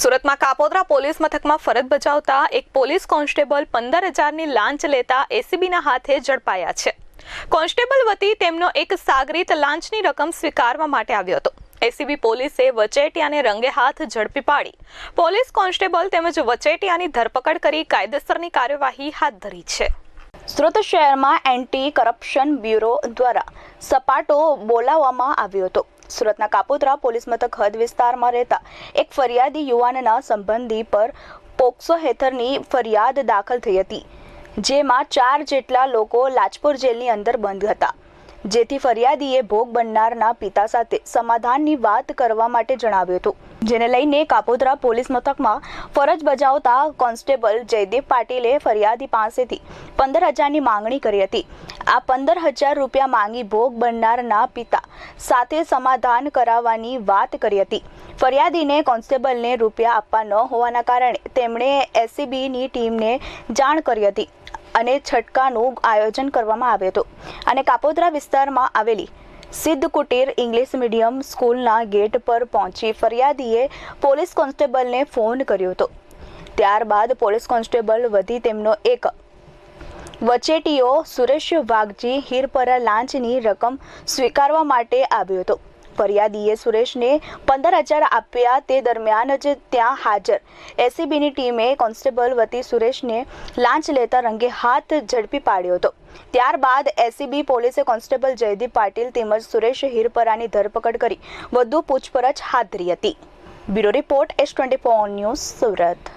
સુરતમાં કાપોદ્રા પોલીસ મથકમાં ફરજ બજાવતા એક પોલીસ કોન્સ્ટેબલ પંદર હજારની લાંચ લેતા એસીબીના હાથે ઝડપાયા છે. કોન્સ્ટેબલ વતી તેમનો એક સાગરીત લાંચની રકમ સ્વીકારવા માટે આવ્યો હતો. એસીબી પોલીસે વચેટિયાને રંગે હાથ ઝડપી પાડી. પોલીસ કોન્સ્ટેબલ તેમજ વચેટિયાની ધરપકડ કરી કાયદેસરની કાર્યવાહી હાથ ધરી છે. સુરત શહેરમાં એન્ટી કરપ્શન બ્યુરો દ્વારા સપાટો બોલાવવામાં આવ્યો હતો. સુરતના કાપોદ્રા પોલીસ મથક હદ વિસ્તારમાં રહેતા એક ફરિયાદી યુવાનના સંબંધી પર પોક્સો હેઠળની ફરિયાદ દાખલ થઈ હતી, જેમાં ચાર જેટલા લોકો લાજપુર જેલની અંદર બંધ હતા. જેથી ફરિયાદીએ ભોગ બનનારના પિતા સાથે સમાધાનની વાત કરવા માટે જણાવ્યું હતું. જેને લઈને કાપોદ્રા પોલીસ મથકમાં ફરજ બજાવતા કોન્સ્ટેબલ જયદીપ પાટીલે ફરિયાદી પાસેથી પંદર હજારની માંગણી કરી હતી. આ પંદર હજાર રૂપિયા માંગી ભોગ બનનારના પિતા સાથે સમાધાન કરાવવાની વાત કરી હતી. ફરિયાદીને કોન્સ્ટેબલને રૂપિયા આપવા ન હોવાના કારણે તેમણે એસીબીની ટીમને જાણ કરી હતી અને છટકાનું આયોજન કરવામાં આવ્યું હતું. અને કાપોદ્રા વિસ્તારમાં આવેલી સિદ્ધ કુટીર ઇંગ્લિશ મીડિયમ સ્કૂલના ગેટ પર પહોંચી ફરિયાદીએ પોલીસ કોન્સ્ટેબલને ફોન કર્યો હતો. ત્યારબાદ પોલીસ કોન્સ્ટેબલ વધી તેમનો એક. વચેટીઓ સુરેશ વાઘજી હીરપરા લાંચની રકમ સ્વીકારવા માટે આવ્યો હતો. ફરિયાદીએ સુરેશને પંદર હજાર આપ્યા તે દરમિયાન જ ત્યાં હાજર. એસીબીની ટીમે કોન્સ્ટેબલ વતી સુરેશને લાંચ લેતા રંગે હાથ ઝડપી પાડ્યો હતો. ત્યારબાદ એસીબી પોલીસે કોન્સ્ટેબલ જયદીપ પાટીલ તેમજ સુરેશ હિરપરાની ધરપકડ કરી વધુ પૂછપરછ હાથ ધરી હતી. Bureau report S twenty four news Surat.